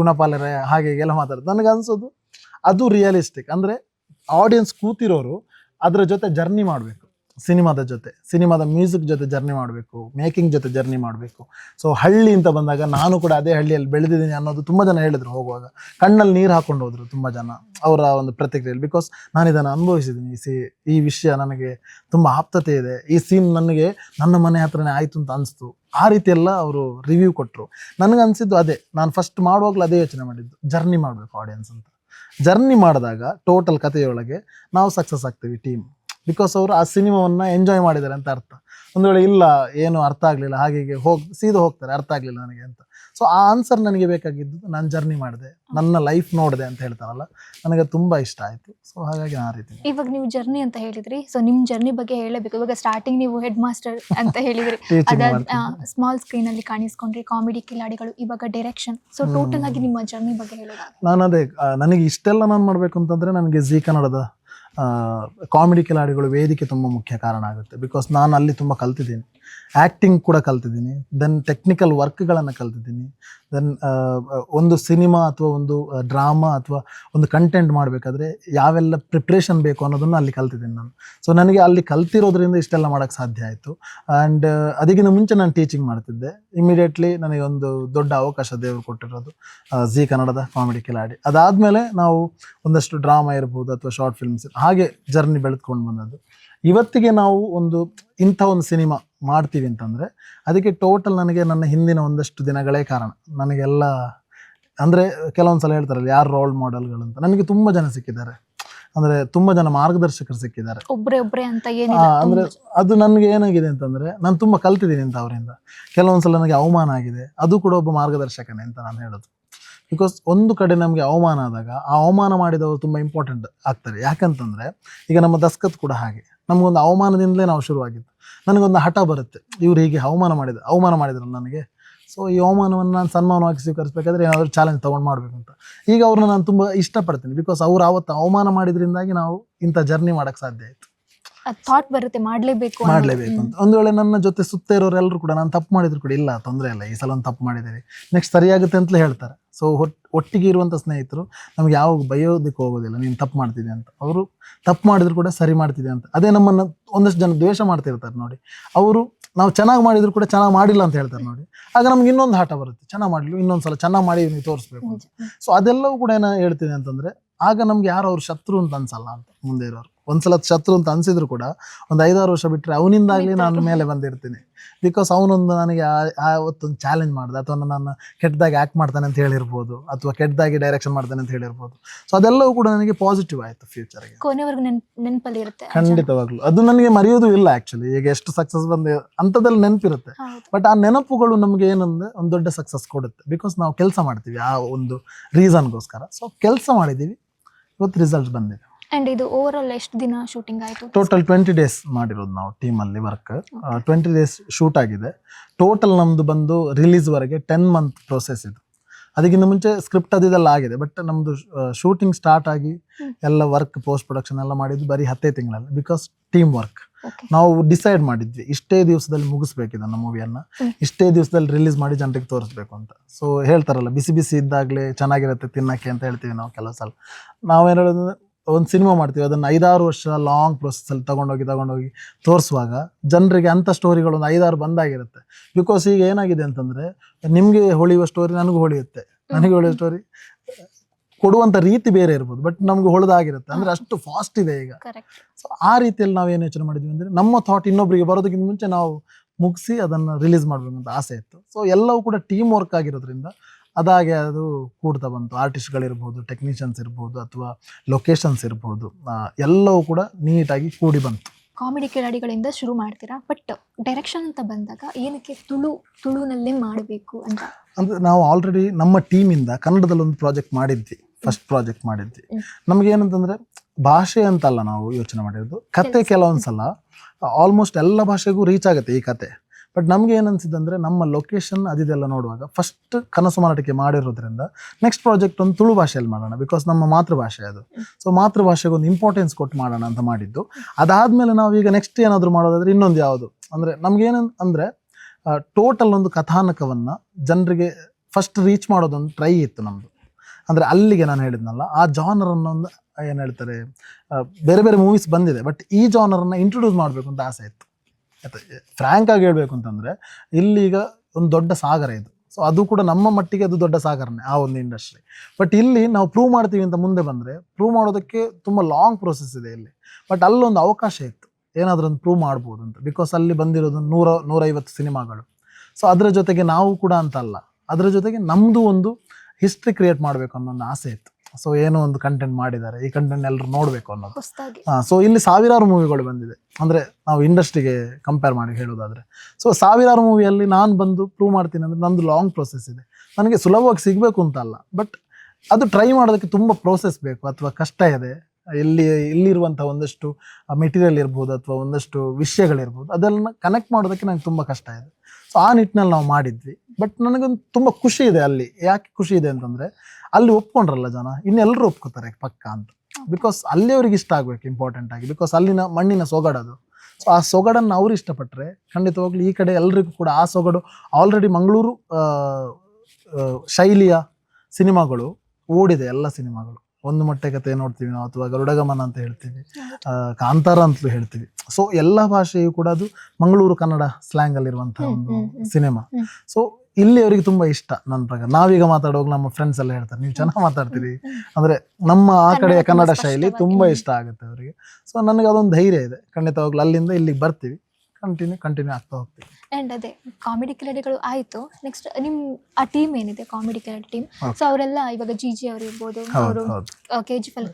ಗುಣಪಾಲರೇ ಹಾಗೆ ಹೀಗೆ ಎಲ್ಲ ಮಾತಾಡ್ತಾರೆ. ನನಗೆ ಅನ್ಸೋದು ಅದು ರಿಯಲಿಸ್ಟಿಕ್ ಅಂದರೆ ಆಡಿಯನ್ಸ್ ಕೂತಿರೋರು ಅದರ ಜೊತೆ ಜರ್ನಿ ಮಾಡಬೇಕು. ಸಿನಿಮಾದ ಜೊತೆ, ಸಿನಿಮಾದ ಮ್ಯೂಸಿಕ್ ಜೊತೆ ಜರ್ನಿ ಮಾಡಬೇಕು ಮೇಕಿಂಗ್ ಜೊತೆ ಜರ್ನಿ ಮಾಡಬೇಕು. ಸೊ ಹಳ್ಳಿ ಅಂತ ಬಂದಾಗ ನಾನು ಕೂಡ ಅದೇ ಹಳ್ಳಿಯಲ್ಲಿ ಬೆಳೆದಿದ್ದೀನಿ ಅನ್ನೋದು ತುಂಬ ಜನ ಹೇಳಿದ್ರು ಹೋಗುವಾಗ. ಕಣ್ಣಲ್ಲಿ ನೀರು ಹಾಕೊಂಡು ಹೋದ್ರು ತುಂಬ ಜನ ಅವರ ಒಂದು ಪ್ರತಿಕ್ರಿಯೆಯಲ್ಲಿ. ಬಿಕಾಸ್ ನಾನು ಇದನ್ನು ಅನುಭವಿಸಿದ್ದೀನಿ. ಈ ಸಿ, ಈ ವಿಷಯ ನನಗೆ ತುಂಬ ಆಪ್ತತೆ ಇದೆ. ಈ ಸೀನ್ ನನಗೆ ನನ್ನ ಮನೆ ಹತ್ರನೇ ಆಯಿತು ಅಂತ ಅನಿಸ್ತು. ಆ ರೀತಿ ಎಲ್ಲ ಅವರು ರಿವ್ಯೂ ಕೊಟ್ಟರು ನನಗೆ ಅನಿಸಿದ್ದು ಅದೇ. ನಾನು ಫಸ್ಟ್ ಮಾಡುವಾಗಲೂ ಅದೇ ಯೋಚನೆ ಮಾಡಿದ್ದು. ಜರ್ನಿ ಮಾಡಬೇಕು ಆಡಿಯನ್ಸ್ ಅಂತ. ಜರ್ನಿ ಮಾಡಿದಾಗ ಟೋಟಲ್ ಕಥೆಯೊಳಗೆ ನಾವು ಸಕ್ಸಸ್ ಆಗ್ತೀವಿ ಟೀಮ್ ಬಿಕಾಸ್ ಅವರು ಆ ಸಿನಿಮಾವನ್ನು ಎಂಜಾಯ್ ಮಾಡಿದ್ದಾರೆ ಅಂತ ಅರ್ಥ. ಒಂದು ವೇಳೆ ಇಲ್ಲ, ಏನು ಅರ್ಥ ಆಗಲಿಲ್ಲ ಹಾಗೆ ಹೀಗೆ, ಸೀದಾ ಹೋಗ್ತಾರೆ, ಅರ್ಥ ಆಗಲಿಲ್ಲ ನನಗೆ ಅಂತ. ಸೊ ಆ ಆನ್ಸರ್ ನನಗೆ ಬೇಕಾಗಿದ್ದು ನಾನು ಜರ್ನಿ ಮಾಡಿದೆ. ನನ್ನ ಲೈಫ್ ನೋಡಿದೆ ಅಂತ ಹೇಳ್ತಾರಲ್ಲ ನನಗೆ ತುಂಬ ಇಷ್ಟ ಆಯಿತು. ಸೊ ಹಾಗಾಗಿ ಆ ರೀತಿ ಇವಾಗ ನೀವು ಜರ್ನಿ ಅಂತ ಹೇಳಿದ್ರಿ. ಸೊ ನಿಮ್ಮ ಜರ್ನಿ ಬಗ್ಗೆ ಹೇಳಬೇಕು. ಇವಾಗ ಸ್ಟಾರ್ಟಿಂಗ್ ನೀವು ಹೆಡ್ ಮಾಸ್ಟರ್ ಅಂತ ಹೇಳಿದ್ರಿ. ಅದಾದ ಸ್ಮಾಲ್ ಸ್ಕ್ರೀನ್ ಅಲ್ಲಿ ಕಾಣಿಸ್ಕೊಂಡ್ರಿ. ಕಾಮಿಡಿ ಕಿಲಾಡಿಗಳು ಇವಾಗ ಡೈರೆಕ್ಷನ್ ಸೊ ಟೋಟಲ್ ಆಗಿ ನಿಮ್ಮ ಜರ್ನಿ ಬಗ್ಗೆ ಹೇಳೋದು ನಾನು ಅದೇ ನನಗೆ ಇಷ್ಟೆಲ್ಲ ನಾನು ಮಾಡಬೇಕು ಅಂತಂದ್ರೆ ನನಗೆ ಜಿ ಕನ್ನಡದ ಕಾಮಿಡಿ ಕಿಲಾಡಿಗಳು ವೇದಿಕೆ ತುಂಬ ಮುಖ್ಯ ಕಾರಣ ಆಗುತ್ತೆ. ಬಿಕಾಸ್ ನಾನು ಅಲ್ಲಿ ತುಂಬ ಕಲ್ತಿದ್ದೀನಿ. ಆ್ಯಕ್ಟಿಂಗ್ ಕೂಡ ಕಲ್ತಿದ್ದೀನಿ. ದೆನ್ ಟೆಕ್ನಿಕಲ್ ವರ್ಕ್ಗಳನ್ನು ಕಲ್ತಿದ್ದೀನಿ. ದೆನ್ ಒಂದು ಸಿನಿಮಾ ಅಥವಾ ಒಂದು ಡ್ರಾಮಾ ಅಥವಾ ಒಂದು ಕಂಟೆಂಟ್ ಮಾಡಬೇಕಾದ್ರೆ ಯಾವೆಲ್ಲ ಪ್ರಿಪ್ರೇಷನ್ ಬೇಕು ಅನ್ನೋದನ್ನು ಅಲ್ಲಿ ಕಲ್ತಿದ್ದೀನಿ ನಾನು. ಸೊ ನನಗೆ ಅಲ್ಲಿ ಕಲ್ತಿರೋದ್ರಿಂದ ಇಷ್ಟೆಲ್ಲ ಮಾಡೋಕ್ಕೆ ಸಾಧ್ಯ ಆಯಿತು. ಆ್ಯಂಡ್ ಅದಕ್ಕಿಂತ ಮುಂಚೆ ನಾನು ಟೀಚಿಂಗ್ ಮಾಡ್ತಿದ್ದೆ. ಇಮಿಡಿಯೇಟ್ಲಿ ನನಗೆ ಒಂದು ದೊಡ್ಡ ಅವಕಾಶ ದೇವರು ಕೊಟ್ಟಿರೋದು ಜಿ ಕನ್ನಡದ ಕಾಮಿಡಿ ಕಿಲಾಡಿ. ಅದಾದಮೇಲೆ ನಾವು ಒಂದಷ್ಟು ಡ್ರಾಮಾ ಇರ್ಬೋದು ಅಥವಾ ಶಾರ್ಟ್ ಫಿಲ್ಮ್ಸ್ ಹಾಗೆ ಜರ್ನಿ ಬೆಳೆದುಕೊಂಡು ಬಂದದ್ದು. ಇವತ್ತಿಗೆ ನಾವು ಒಂದು ಇಂಥ ಒಂದು ಸಿನಿಮಾ ಮಾಡ್ತೀವಿ ಅಂತಂದರೆ ಅದಕ್ಕೆ ಟೋಟಲ್ ನನಗೆ ನನ್ನ ಹಿಂದಿನ ಒಂದಷ್ಟು ದಿನಗಳೇ ಕಾರಣ. ನನಗೆಲ್ಲ ಅಂದರೆ ಕೆಲವೊಂದು ಸಲ ಹೇಳ್ತಾರಲ್ಲ ಯಾರು ರೋಲ್ ಮಾಡೆಲ್ಗಳು ಅಂತ. ನನಗೆ ತುಂಬ ಜನ ಸಿಕ್ಕಿದ್ದಾರೆ. ಅಂದರೆ ತುಂಬ ಜನ ಮಾರ್ಗದರ್ಶಕರು ಸಿಕ್ಕಿದ್ದಾರೆ. ಒಬ್ರೇ ಒಬ್ಬರೇ ಅಂತ ಅಂದ್ರೆ ಅದು ನನಗೆ ಏನಾಗಿದೆ ಅಂತಂದರೆ ನಾನು ತುಂಬ ಕಲ್ತಿದ್ದೀನಿ ಅಂತ ಅವರಿಂದ. ಕೆಲವೊಂದು ಸಲ ನನಗೆ ಅವಮಾನ ಆಗಿದೆ. ಅದು ಕೂಡ ಒಬ್ಬ ಮಾರ್ಗದರ್ಶಕನೇ ಅಂತ ನಾನು ಹೇಳೋದು. ಬಿಕಾಸ್ ಒಂದು ಕಡೆ ನಮಗೆ ಅವಮಾನ ಆದಾಗ ಆ ಅವಮಾನ ಮಾಡಿದವರು ತುಂಬ ಇಂಪಾರ್ಟೆಂಟ್ ಆಗ್ತಾರೆ. ಯಾಕಂತಂದರೆ ಈಗ ನಮ್ಮ ದಸ್ಕತ್ ಕೂಡ ಹಾಗೆ. ನಮಗೊಂದು ಅವಮಾನದಿಂದಲೇ ನಾವು ಶುರುವಾಗಿದ್ದು. ನನಗೊಂದು ಹಠ ಬರುತ್ತೆ. ಇವ್ರು ಹೀಗೆ ಅವಮಾನ ಮಾಡಿದ ಅವಮಾನ ಮಾಡಿದ್ರು ನನಗೆ. ಸೊ ಈ ಅವಮಾನವನ್ನು ನಾನು ಸನ್ಮಾನವಾಗಿ ಸ್ವೀಕರಿಸಬೇಕಾದ್ರೆ ಏನಾದರೂ ಚಾಲೆಂಜ್ ತೊಗೊಂಡು ಮಾಡಬೇಕು ಅಂತ. ಈಗ ಅವ್ರನ್ನ ನಾನು ತುಂಬ ಇಷ್ಟಪಡ್ತೀನಿ. ಬಿಕಾಸ್ ಅವ್ರು ಅವತ್ತು ಅವಮಾನ ಮಾಡಿದ್ರಿಂದಾಗಿ ನಾವು ಇಂಥ ಜರ್ನಿ ಮಾಡೋಕ್ಕೆ ಸಾಧ್ಯ ಆಯಿತು. ಥಾಟ್ ಬರುತ್ತೆ ಮಾಡಲೇಬೇಕು ಮಾಡಲೇಬೇಕು ಅಂತ. ಒಂದು ವೇಳೆ ನನ್ನ ಜೊತೆ ಸುತ್ತ ಇರೋರೆಲ್ಲರೂ ಕೂಡ ನಾನು ತಪ್ಪು ಮಾಡಿದ್ರು ಕೂಡ ಇಲ್ಲ ತೊಂದರೆ ಇಲ್ಲ ಈ ಸಲ ಒಂದು ತಪ್ಪು ಮಾಡಿದ್ದೀವಿ ನೆಕ್ಸ್ಟ್ ಸರಿಯಾಗುತ್ತೆ ಅಂತಲೇ ಹೇಳ್ತಾರೆ. ಸೊ ಒಟ್ಟಿಗೆ ಇರುವಂಥ ಸ್ನೇಹಿತರು ನಮ್ಗೆ ಯಾವಾಗ ಬಯೋದಕ್ಕೆ ಹೋಗೋದಿಲ್ಲ ನೀನು ತಪ್ಪು ಮಾಡ್ತಿದ್ದೆ ಅಂತ. ಅವರು ತಪ್ಪು ಮಾಡಿದ್ರು ಕೂಡ ಸರಿ ಮಾಡ್ತಿದ್ದೆ ಅಂತ. ಅದೇ ನಮ್ಮನ್ನು ಒಂದಷ್ಟು ಜನ ದ್ವೇಷ ಮಾಡ್ತಿರ್ತಾರೆ ನೋಡಿ. ಅವರು ನಾವು ಚೆನ್ನಾಗಿ ಮಾಡಿದ್ರು ಕೂಡ ಚೆನ್ನಾಗಿ ಮಾಡಿಲ್ಲ ಅಂತ ಹೇಳ್ತಾರೆ ನೋಡಿ. ಆಗ ನಮ್ಗೆ ಇನ್ನೊಂದು ಹಾಟ ಬರುತ್ತೆ. ಚೆನ್ನಾಗಿ ಮಾಡಲಿ ಇನ್ನೊಂದು ಸಲ ಚೆನ್ನಾಗಿ ಮಾಡಿ ನೀವು ತೋರಿಸ್ಬೇಕು ಅಂತ. ಸೊ ಅದೆಲ್ಲವೂ ಕೂಡ ಏನೋ ಹೇಳ್ತೀನಿ ಅಂತಂದ್ರೆ ಆಗ ನಮ್ಗೆ ಯಾರು ಅವ್ರ ಶತ್ರು ಅಂತ ಅನ್ಸಲ್ಲ ಅಂತ ಮುಂದೆ ಇರೋರು. ಒಂದ್ಸಲ ಶತ್ರು ಅಂತ ಅನ್ಸಿದ್ರು ಕೂಡ ಒಂದು ಐದಾರು ವರ್ಷ ಬಿಟ್ಟರೆ ಅವನಿಂದಾಗಲಿ ನಾನು ಮೇಲೆ ಬಂದಿರ್ತೀನಿ. ಬಿಕಾಸ್ ಅವನೊಂದು ನನಗೆ ಆ- ಆ ಅವತ್ತೊಂದು ಚಾಲೆಂಜ್ ಮಾಡ್ದೆ ಅಥವಾ ನಾನು ಕೆಟ್ಟದಾಗಿ ಆ್ಯಕ್ಟ್ ಮಾಡ್ತಾನೆ ಅಂತ ಹೇಳಿರ್ಬೋದು ಅಥವಾ ಕೆಟ್ಟದಾಗಿ ಡೈರೆಕ್ಷನ್ ಮಾಡ್ತಾನೆ ಅಂತ ಹೇಳಿರ್ಬೋದು. ಸೊ ಅದೆಲ್ಲವೂ ಕೂಡ ನನಗೆ ಪಾಸಿಟಿವ್ ಆಯಿತು ಫ್ಯೂಚರ್ಗೆ ಕೊನೆವರೆಗೂ ನೆನ್ ನೆನಪಲ್ಲಿ ಇರುತ್ತೆ ಖಂಡಿತವಾಗ್ಲೂ. ಅದು ನನಗೆ ಮರೆಯೋದು ಇಲ್ಲ ಆ್ಯಕ್ಚುಲಿ ಈಗ ಎಷ್ಟು ಸಕ್ಸಸ್ ಬಂದೆ ಅಂಥದ್ದಲ್ಲಿ ನೆನಪಿರುತ್ತೆ. ಬಟ್ ಆ ನೆನಪುಗಳು ನಮಗೆ ಏನಂದ್ರೆ ಒಂದು ದೊಡ್ಡ ಸಕ್ಸಸ್ ಕೊಡುತ್ತೆ. ಬಿಕಾಸ್ ನಾವು ಕೆಲಸ ಮಾಡ್ತೀವಿ ಆ ಒಂದು ರೀಸನ್ಗೋಸ್ಕರ ಸೊ ಕೆಲಸ ಮಾಡಿದ್ದೀವಿ ಇವತ್ತು ರಿಸಲ್ಟ್ ಬಂದಿದೆ. ಅಂಡ್ ಇದು ಓವರ್ ಆಲ್ ಎಷ್ಟು ದಿನ ಶೂಟಿಂಗ್ ಆಯ್ತು? ಟೋಟಲ್ ಟ್ವೆಂಟಿ ಡೇಸ್ ಮಾಡಿರೋದು ನಾವು ಟೀಮಲ್ಲಿ ವರ್ಕ್ ಟ್ವೆಂಟಿ ಡೇಸ್ ಶೂಟ್ ಆಗಿದೆ. ಟೋಟಲ್ ನಮ್ಮದು ಬಂದು ರಿಲೀಸ್ವರೆಗೆ ಟೆನ್ ಮಂತ್ ಪ್ರೊಸೆಸ್ ಇದು. ಅದಕ್ಕಿಂತ ಮುಂಚೆ ಸ್ಕ್ರಿಪ್ಟ್ ಅದೆಲ್ಲ ಆಗಿದೆ. ಬಟ್ ನಮ್ಮದು ಶೂಟಿಂಗ್ ಸ್ಟಾರ್ಟ್ ಆಗಿ ಎಲ್ಲ ವರ್ಕ್ ಪೋಸ್ಟ್ ಪ್ರೊಡಕ್ಷನ್ ಎಲ್ಲ ಮಾಡಿದ್ದು ಬರೀ ಹತ್ತೇ ತಿಂಗಳಲ್ಲಿ ಬಿಕಾಸ್ ಟೀಮ್ ವರ್ಕ್ ನಾವು ಡಿಸೈಡ್ ಮಾಡಿದ್ವಿ ಇಷ್ಟೇ ದಿವಸದಲ್ಲಿ ಮುಗಿಸ್ಬೇಕು ಇದನ್ನ ಮೂವಿಯನ್ನ ಇಷ್ಟೇ ದಿವಸದಲ್ಲಿ ರಿಲೀಸ್ ಮಾಡಿ ಜನರಿಗೆ ತೋರಿಸ್ಬೇಕು ಅಂತ. ಸೊ ಹೇಳ್ತಾರಲ್ಲ ಬಿಸಿ ಬಿಸಿ ಇದ್ದಾಗಲೇ ಚೆನ್ನಾಗಿರುತ್ತೆ ತಿನ್ನಕ್ಕೆ ಅಂತ ಹೇಳ್ತೀವಿ ನಾವು ಕೆಲವು ಸಲ. ನಾವೇನು ಹೇಳೋದು ಒಂದು ಸಿನಿಮಾ ಮಾಡ್ತೀವಿ ಅದನ್ನು ಐದಾರು ವರ್ಷ ಲಾಂಗ್ ಪ್ರೊಸೆಸ್ಸಲ್ಲಿ ತಗೊಂಡೋಗಿ ತಗೊಂಡೋಗಿ ತೋರಿಸುವಾಗ ಜನರಿಗೆ ಅಂಥ ಸ್ಟೋರಿಗಳು ಒಂದು ಐದಾರು ಬಂದಾಗಿರುತ್ತೆ. ಬಿಕಾಸ್ ಈಗ ಏನಾಗಿದೆ ಅಂತಂದರೆ ನಿಮಗೆ ಹೊಳೆಯುವ ಸ್ಟೋರಿ ನನಗೂ ಹೊಳೆಯುತ್ತೆ. ನನಗೆ ಹೊಳೆಯುವ ಸ್ಟೋರಿ ಕೊಡುವಂಥ ರೀತಿ ಬೇರೆ ಇರ್ಬೋದು ಬಟ್ ನಮ್ಗೆ ಹೊಳೆದಾಗಿರುತ್ತೆ. ಅಂದರೆ ಅಷ್ಟು ಫಾಸ್ಟ್ ಇದೆ ಈಗ. ಸೊ ಆ ರೀತಿಯಲ್ಲಿ ನಾವು ಏನು ಯೋಚನೆ ಮಾಡಿದ್ವಿ ಅಂದರೆ ನಮ್ಮ ಥಾಟ್ ಇನ್ನೊಬ್ಬರಿಗೆ ಬರೋದಕ್ಕಿಂತ ಮುಂಚೆ ನಾವು ಮುಗಿಸಿ ಅದನ್ನು ರಿಲೀಸ್ ಮಾಡಬೇಕು ಅಂತ ಆಸೆ ಇತ್ತು. ಸೊ ಎಲ್ಲವೂ ಕೂಡ ಟೀಮ್ ವರ್ಕ್ ಆಗಿರೋದ್ರಿಂದ ಅದಾಗೆ ಅದು ಕೂಡ್ತಾ ಬಂತು. ಆರ್ಟಿಸ್ಟ್ಗಳಿರ್ಬೋದು ಟೆಕ್ನಿಷಿಯನ್ಸ್ ಇರ್ಬೋದು ಅಥವಾ ಲೊಕೇಶನ್ಸ್ ಇರ್ಬೋದು ಎಲ್ಲವೂ ಕೂಡ ನೀಟಾಗಿ ಕೂಡಿ ಬಂತು. ಕಾಮಿಡಿ ಕಿಲಾಡಿಗಳಿಂದ ಶುರು ಮಾಡ್ತೀರಾ? ಬಟ್ ಡೈರೆಕ್ಷನ್ ಅಂತ ಬಂದಾಗ ಏನಕ್ಕೆ ತುಳು ತುಳುನಲ್ಲೇ ಮಾಡಬೇಕು ಅಂತ? ಅಂದರೆ ನಾವು ಆಲ್ರೆಡಿ ನಮ್ಮ ಟೀಮಿಂದ ಕನ್ನಡದಲ್ಲಿ ಒಂದು ಪ್ರಾಜೆಕ್ಟ್ ಮಾಡಿದ್ವಿ. ಫಸ್ಟ್ ಪ್ರಾಜೆಕ್ಟ್ ಮಾಡಿದ್ವಿ. ನಮಗೇನಂತಂದರೆ ನಮ್ಗೆ ಏನಂತಂದ್ರೆ ಭಾಷೆ ಅಂತಲ್ಲ ನಾವು ಯೋಚನೆ ಮಾಡಿರೋದು. ಕತೆ ಕೆಲವೊಂದ್ಸಲ ಕೆಲವೊಂದು ಸಲ ಆಲ್ಮೋಸ್ಟ್ ಎಲ್ಲ ಭಾಷೆಗೂ ರೀಚ್ ಆಗುತ್ತೆ ಈ ಕತೆ. ಬಟ್ ನಮ್ಗೆ ಏನನ್ಸಿದಂದ್ರೆ ನಮ್ಮ ಲೊಕೇಶನ್ ಅದಿದೆಲ್ಲ ನೋಡುವಾಗ ಫಸ್ಟ್ ಕನಸು ಮಾರಾಟಕ್ಕೆ ಮಾಡಿರೋದ್ರಿಂದ ನೆಕ್ಸ್ಟ್ ಪ್ರಾಜೆಕ್ಟ್ ಒಂದು ತುಳು ಭಾಷೆಯಲ್ಲಿ ಮಾಡೋಣ ಬಿಕಾಸ್ ನಮ್ಮ ಮಾತೃಭಾಷೆ ಅದು. ಸೊ ಮಾತೃಭಾಷೆಗೆ ಒಂದು ಇಂಪಾರ್ಟೆನ್ಸ್ ಕೊಟ್ಟು ಮಾಡೋಣ ಅಂತ ಮಾಡಿದ್ದು. ಅದಾದ್ಮೇಲೆ ನಾವು ಈಗ ನೆಕ್ಸ್ಟ್ ಏನಾದರೂ ಮಾಡೋದಾದ್ರೆ ಇನ್ನೊಂದು ಯಾವುದು? ಅಂದರೆ ಏನ ಅಂದರೆ ಟೋಟಲ್ ಒಂದು ಕಥಾನಕವನ್ನು ಜನರಿಗೆ ಫಸ್ಟ್ ರೀಚ್ ಮಾಡೋದೊಂದು ಟ್ರೈ ಇತ್ತು ನಮ್ಮದು ಅಂದರೆ ಅಲ್ಲಿಗೆ ನಾನು ಹೇಳಿದ್ನಲ್ಲ, ಆ ಜಾನರ್ ಒಂದು ಏನು ಹೇಳ್ತಾರೆ ಬೇರೆ ಬೇರೆ ಮೂವೀಸ್ ಬಂದಿದೆ ಬಟ್ ಈ ಜಾನರನ್ನು ಇಂಟ್ರೊಡ್ಯೂಸ್ ಮಾಡಬೇಕು ಅಂತ ಆಸೆ ಇತ್ತು. ಫ್ರ್ಯಾಂಕ್ ಆಗಿ ಹೇಳ್ಬೇಕು ಅಂತಂದರೆ ಇಲ್ಲೀಗ ಒಂದು ದೊಡ್ಡ ಸಾಗರ ಇದು. ಸೊ ಅದು ಕೂಡ ನಮ್ಮ ಮಟ್ಟಿಗೆ ಅದು ದೊಡ್ಡ ಸಾಗರನೇ ಆ ಒಂದು ಇಂಡಸ್ಟ್ರಿ ಬಟ್ ಇಲ್ಲಿ ನಾವು ಪ್ರೂವ್ ಮಾಡ್ತೀವಿ ಅಂತ ಮುಂದೆ ಬಂದರೆ ಪ್ರೂವ್ ಮಾಡೋದಕ್ಕೆ ತುಂಬ ಲಾಂಗ್ ಪ್ರೊಸೆಸ್ ಇದೆ ಇಲ್ಲಿ. ಬಟ್ ಅಲ್ಲೊಂದು ಅವಕಾಶ ಇತ್ತು. ಏನಾದರೂ ಒಂದು ಪ್ರೂವ್ ಮಾಡ್ಬೋದು ಅಂತ. ಬಿಕಾಸ್ ಅಲ್ಲಿ ಬಂದಿರೋದು ನೂರ, ನೂರೈವತ್ತು ಸಿನಿಮಾಗಳು. ಸೊ ಅದರ ಜೊತೆಗೆ ನಾವು ಕೂಡ ಅಂತ ಅಲ್ಲ. ಅದರ ಜೊತೆಗೆ ನಮ್ಮದು ಒಂದು ಹಿಸ್ಟ್ರಿ ಕ್ರಿಯೇಟ್ ಮಾಡಬೇಕು ಅನ್ನೋ ಒಂದು ಆಸೆ ಇತ್ತು. ಸೊ ಏನೋ ಒಂದು ಕಂಟೆಂಟ್ ಮಾಡಿದ್ದಾರೆ. ಈ ಕಂಟೆಂಟ್ ಎಲ್ಲರೂ ನೋಡಬೇಕು ಅನ್ನೋದು. ಹೊಸದಾಗಿ. ಸೊ ಇಲ್ಲಿ ಸಾವಿರಾರು ಮೂವಿಗಳು ಬಂದಿದೆ. ಅಂದರೆ ನಾವು ಇಂಡಸ್ಟ್ರಿಗೆ ಕಂಪೇರ್ ಮಾಡಿ ಹೇಳೋದಾದರೆ. ಸೊ ಸಾವಿರಾರು ಮೂವಿಯಲ್ಲಿ ನಾನು ಬಂದು ಪ್ರೂವ್ ಮಾಡ್ತೀನಿ ಅಂದರೆ ನಂದು ಲಾಂಗ್ ಪ್ರೊಸೆಸ್ ಇದೆ. ನನಗೆ ಸುಲಭವಾಗಿ ಸಿಗಬೇಕು ಅಂತ ಅಲ್ಲ. ಬಟ್ ಅದು ಟ್ರೈ ಮಾಡೋದಕ್ಕೆ ತುಂಬ ಪ್ರೋಸೆಸ್ ಬೇಕು ಅಥವಾ ಕಷ್ಟ ಇದೆ. ಇಲ್ಲಿ ಇಲ್ಲಿರುವಂಥ ಒಂದಷ್ಟು ಮೆಟೀರಿಯಲ್ ಇರ್ಬೋದು ಅಥವಾ ಒಂದಷ್ಟು ವಿಷಯಗಳಿರ್ಬೋದು. ಅದೆಲ್ಲ ಕನೆಕ್ಟ್ ಮಾಡೋದಕ್ಕೆ ನನಗೆ ತುಂಬ ಕಷ್ಟ ಇದೆ. ಸೊ ಆ ನಿಟ್ಟಿನಲ್ಲಿ ನಾವು ಮಾಡಿದ್ವಿ. ಬಟ್ ನನಗೊಂದು ತುಂಬ ಖುಷಿ ಇದೆ ಅಲ್ಲಿ. ಯಾಕೆ ಖುಷಿ ಇದೆ ಅಂತಂದರೆ ಅಲ್ಲಿ ಒಪ್ಕೊಂಡ್ರಲ್ಲ ಜನ ಇನ್ನೆಲ್ಲರೂ ಒಪ್ಕೋತಾರೆ ಪಕ್ಕ ಅಂತ. ಬಿಕಾಸ್ ಅಲ್ಲಿ ಅವ್ರಿಗೆ ಇಷ್ಟ ಆಗ್ಬೇಕು ಇಂಪಾರ್ಟೆಂಟ್ ಆಗಿ. ಬಿಕಾಸ್ ಅಲ್ಲಿನ ಮಣ್ಣಿನ ಸೊಗಡದು ಸೊ ಆ ಸೊಗಡನ್ನು ಅವ್ರು ಇಷ್ಟಪಟ್ಟರೆ ಖಂಡಿತವಾಗ್ಲೂ ಈ ಕಡೆ ಎಲ್ರಿಗೂ ಕೂಡ ಆ ಸೊಗಡು ಆಲ್ರೆಡಿ ಮಂಗಳೂರು ಶೈಲಿಯ ಸಿನಿಮಾಗಳು ಓಡಿದೆ ಎಲ್ಲ ಸಿನಿಮಾಗಳು. ಒಂದು ಮೊಟ್ಟೆ ಕತೆ ನೋಡ್ತೀವಿ ನಾವು ಅಥವಾ ಗರುಡಗಮನ ಅಂತ ಹೇಳ್ತೀವಿ ಆ, ಕಾಂತಾರ ಅಂತಲೂ ಹೇಳ್ತೀವಿ. ಸೊ ಎಲ್ಲ ಭಾಷೆಯು ಕೂಡ ಅದು ಮಂಗಳೂರು ಕನ್ನಡ ಸ್ಲ್ಯಾಂಗ್ ಅಲ್ಲಿರುವಂತಹ ಹ್ಮ್, ಒಂದು. ಸಿನಿಮಾ. ಸೊ ಇಲ್ಲಿ ಅವರಿಗೆ ತುಂಬಾ ಇಷ್ಟ ನನ್ನ ಪ್ರಕಾರ. ನಾವೀಗ ಮಾತಾಡುವಾಗ ನಮ್ಮ ಫ್ರೆಂಡ್ಸ್ ಎಲ್ಲ ಹೇಳ್ತಾರೆ ನೀವು ಚೆನ್ನಾಗಿ ಮಾತಾಡ್ತೀರಿ. ಅಂದ್ರೆ ನಮ್ಮ ಆ ಕಡೆಯ ಕನ್ನಡ ಶೈಲಿ. ತುಂಬಾ ಇಷ್ಟ ಆಗುತ್ತೆ ಅವರಿಗೆ. ಸೊ ನನಗೆ ಅದೊಂದು ಧೈರ್ಯ ಇದೆ. ಖಂಡಿತವಾಗ್ಲೂ ಅಲ್ಲಿಂದ ಇಲ್ಲಿಗೆ ಬರ್ತೀವಿ. ಕಂಟಿನ್ಯೂ ಕಂಟಿನ್ಯೂ ಆಗ್ತಾ ಹೋಗ್ತೀವಿ. ಅಂಡ್ ಅದೇ ಕಾಮಿಡಿ ಕ್ರೀಡೆಗಳು ಆಯ್ತು. ನೆಕ್ಸ್ಟ್ ನಿಮ್ ಆ ಟೀಮ್ ಏನಿದೆ ಕಾಮಿಡಿ ಕ್ರೀಡೆ ಟೀಮ್. ಸೊ ಅವರೆಲ್ಲ ಇವಾಗ ಜಿ ಜಿ ಅವರು ಇರ್ಬೋದು ಅವರು ಕೆ ಜಿ ಎಲ್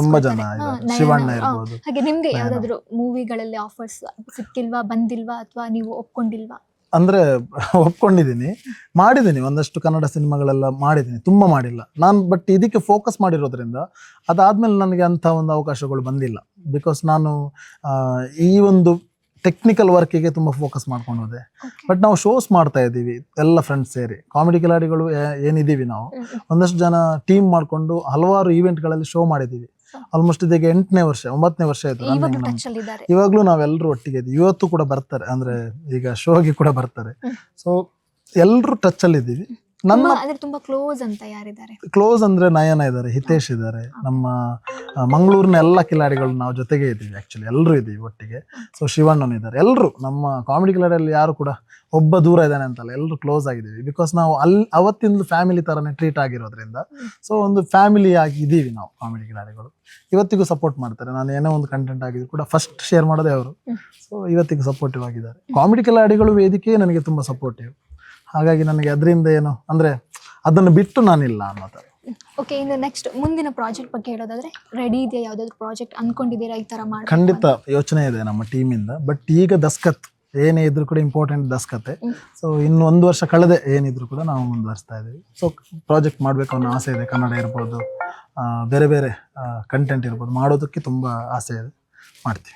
ತುಂಬಾ ಜನ ಇದ್ದಾರೆ. ಶಿವಣ್ಣ ಇರ್ಬೋದು. ಹಾಗೆ ನಿಮ್ಗೆ. ಯಾವ್ದಾದ್ರು ಮೂವಿಗಳಲ್ಲಿ ಆಫರ್ಸ್ ಸಿಕ್ಕಿಲ್ವಾ ಬಂದಿಲ್ವಾ ಅಥವಾ ನೀವು ಒಪ್ಕೊಂಡಿಲ್ವಾ? ಅಂದ್ರೆ ಒಪ್ಕೊಂಡಿದ್ದೀನಿ. ಮಾಡಿದ್ದೀನಿ ಒಂದಷ್ಟು ಕನ್ನಡ ಸಿನಿಮಾಗಳೆಲ್ಲ ಮಾಡಿದ್ದೀನಿ. ತುಂಬ ಮಾಡಿಲ್ಲ. ನಾನು ಬಟ್ ಇದಕ್ಕೆ ಫೋಕಸ್ ಮಾಡಿರೋದ್ರಿಂದ ಅದಾದ್ಮೇಲೆ ನನಗೆ ಅಂಥ ಒಂದು ಅವಕಾಶಗಳು ಬಂದಿಲ್ಲ. ಬಿಕಾಸ್ ನಾನು ಈ ಒಂದು ಟೆಕ್ನಿಕಲ್ ವರ್ಕಿಗೆ ತುಂಬ ಫೋಕಸ್ ಮಾಡ್ಕೊಂಡು ಹೋದೆ ಬಟ್ ನಾವು ಶೋಸ್ ಮಾಡ್ತಾ ಇದ್ದೀವಿ ಎಲ್ಲ ಫ್ರೆಂಡ್ಸ್ ಸೇರಿ. ಕಾಮಿಡಿ ಕಿಲಾಡಿಗಳು ಏನಿದ್ದೀವಿ ನಾವು. ಒಂದಷ್ಟು ಜನ ಟೀಮ್ ಮಾಡಿಕೊಂಡು ಹಲವಾರು ಈವೆಂಟ್ಗಳಲ್ಲಿ ಶೋ ಮಾಡಿದ್ದೀವಿ. ಆಲ್ಮೋಸ್ಟ್ ಇದೀಗ ಎಂಟನೇ ವರ್ಷ ಒಂಬತ್ತನೇ ವರ್ಷ ಆಯ್ತು ಇದ್ದಾರೆ ಇವಾಗ್ಲೂ ನಾವೆಲ್ಲರೂ ಒಟ್ಟಿಗೆ ಇದ್ದೀವಿ ಇವತ್ತು ಕೂಡ ಬರ್ತಾರೆ ಅಂದ್ರೆ ಈಗ ಶೋಗೆ ಕೂಡ ಬರ್ತಾರೆ. ಸೊ ಎಲ್ಲರೂ ಟಚ್ ಅಲ್ಲಿ ಇದ್ದೀವಿ ನನ್ನ ತುಂಬಾ ಅಂದ್ರೆ ತುಂಬಾ ಕ್ಲೋಸ್ ಅಂತ ಯಾರಿದ್ದಾರೆ? ಕ್ಲೋಸ್ ಅಂದ್ರೆ ನಯನ ಇದ್ದಾರೆ ಹಿತೇಶ್ ಇದ್ದಾರೆ. ನಮ್ಮ ಮಂಗಳೂರಿನ ಎಲ್ಲ ಕಿಲಾಡಿಗಳು ನಾವು ಜೊತೆಗೆ ಇದ್ದೀವಿ ಆಕ್ಚುಲಿ ಎಲ್ಲರೂ ಇದ್ದೀವಿ ಒಟ್ಟಿಗೆ. ಸೊ ಶಿವಣ್ಣನ್ ಇದ್ದಾರೆ. ಎಲ್ಲರೂ ನಮ್ಮ ಕಾಮಿಡಿ ಕಿಲಾಡಿಯಲ್ಲಿ ಯಾರು ಕೂಡ ಒಬ್ಬ ದೂರ ಇದ್ದಾನೆ ಅಂತಲ್ಲ ಎಲ್ಲರೂ ಕ್ಲೋಸ್ ಆಗಿದ್ದೀವಿ. ಬಿಕಾಸ್ ನಾವು ಅಲ್ಲಿ ಅವತ್ತಿಂದ ಫ್ಯಾಮಿಲಿ ತರನೇ ಟ್ರೀಟ್ ಆಗಿರೋದ್ರಿಂದ ಸೊ ಒಂದು ಫ್ಯಾಮಿಲಿ ಆಗಿ ಇದ್ದೀವಿ ನಾವು ಕಾಮಿಡಿ ಕಿಲಾಡಿಗಳು. ಇವತ್ತಿಗೂ ಸಪೋರ್ಟ್ ಮಾಡ್ತಾರೆ. ನಾನು ಏನೋ ಒಂದು ಕಂಟೆಂಟ್ ಆಗಿದ್ರು ಕೂಡ ಫಸ್ಟ್ ಶೇರ್ ಮಾಡೋದೇ ಅವರು. ಸೊ ಇವತ್ತಿಗೂ ಸಪೋರ್ಟಿವ್ ಆಗಿದ್ದಾರೆ. ಕಾಮಿಡಿ ಕಿಲಾಡಿಗಳು ವೇದಿಕೆ ನನಗೆ ತುಂಬ ಸಪೋರ್ಟಿವ್ ಹಾಗಾಗಿ ನನಗೆ ಅದರಿಂದ ಏನು ಅಂದ್ರೆ ಅದನ್ನು ಬಿಟ್ಟು ನಾನಿಲ್ಲ ಅನ್ನೋ ಥರ ಓಕೆ ಇನ್ನು ನೆಕ್ಸ್ಟ್ ಮುಂದಿನ ಪ್ರಾಜೆಕ್ಟ್ ಬಗ್ಗೆ ಹೇಳೋದಾದ್ರೆ ರೆಡಿ ಇದೆಯಾ? ಯಾವುದಾದ್ರು ಪ್ರಾಜೆಕ್ಟ್ ಅನ್ಕೊಂಡಿದ್ದೀರಾ ಈ ತರ ಮಾಡಿ ಖಂಡಿತ ಯೋಚನೆ ಇದೆ ನಮ್ಮ ಟೀಮಿಂದ ಬಟ್ ಈಗ ದಸ್ಕತ್ ಏನೇ ಇದ್ರು ಕೂಡ ಇಂಪಾರ್ಟೆಂಟ್ ದಸ್ಕತೆ. ಸೊ ಇನ್ನು ಒಂದು ವರ್ಷ ಕಳೆದೆ ಏನಿದ್ರು ಕೂಡ ನಾವು ಮುಂದುವರಿಸ್ತಾ ಇದ್ದೀವಿ. ಸೊ ಪ್ರಾಜೆಕ್ಟ್ ಮಾಡಬೇಕು ಅನ್ನೋ ಆಸೆ ಇದೆ. ಕನ್ನಡ ಇರ್ಬೋದು ಬೇರೆ ಬೇರೆ ಕಂಟೆಂಟ್ ಇರ್ಬೋದು. ಮಾಡೋದಕ್ಕೆ ತುಂಬ ಆಸೆ ಇದೆ. ಮಾಡ್ತೀವಿ.